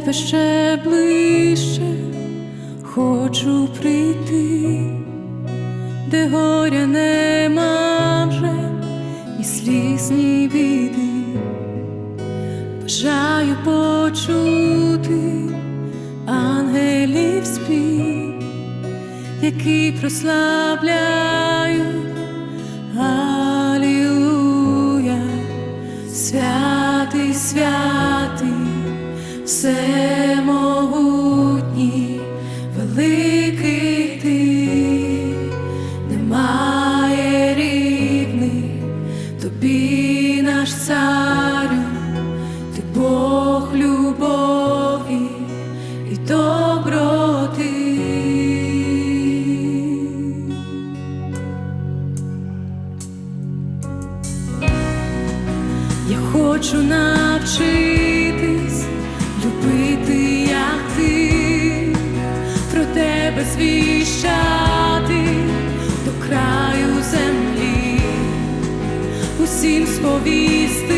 тебе ще ближче. Хочу прийти, де горя нема вже ні сліз, ні біди, бажаю почути ангелів спів, які прославляють. Алілуя, святий, святий, всемогутній, великий ти, немає рівних, тобі наш царю, ти Бог любові і доброти. Я хочу навчитись звіщати до краю землі, усім сповістити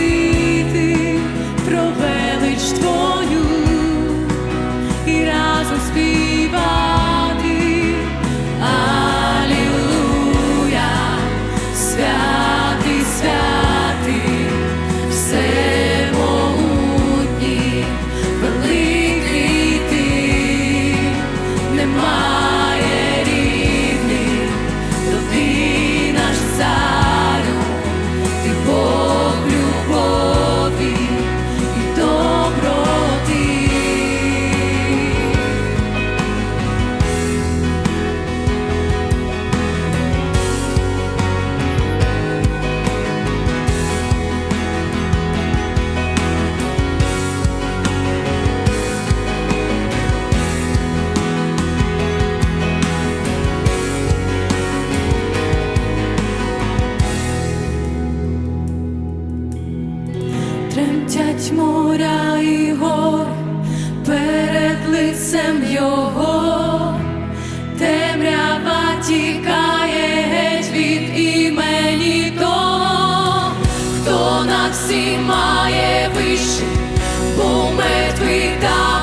серцем його, темрява тікає геть від імені того, хто на всі має вище, бо мертвий та.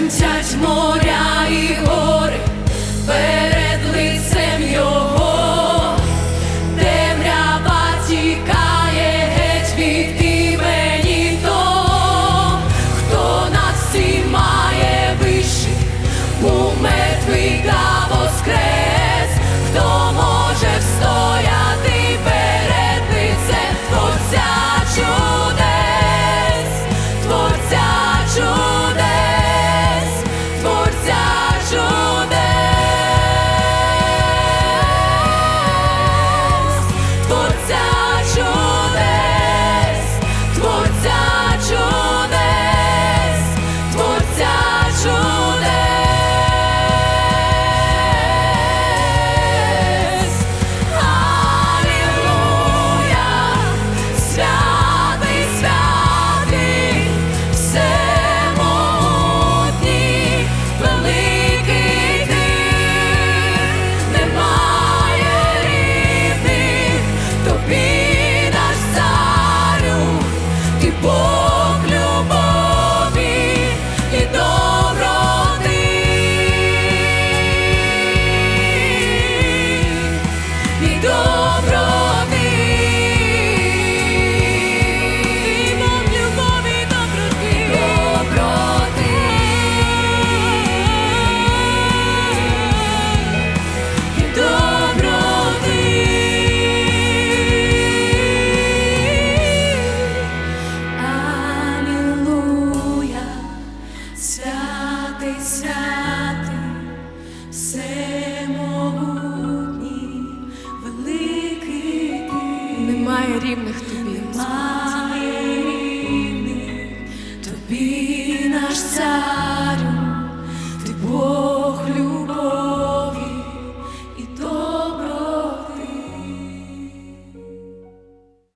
тремтять моря і гори. ти святий, всемогутній, великий ти. немає рівних тобі, немає рівних тобі наш цар.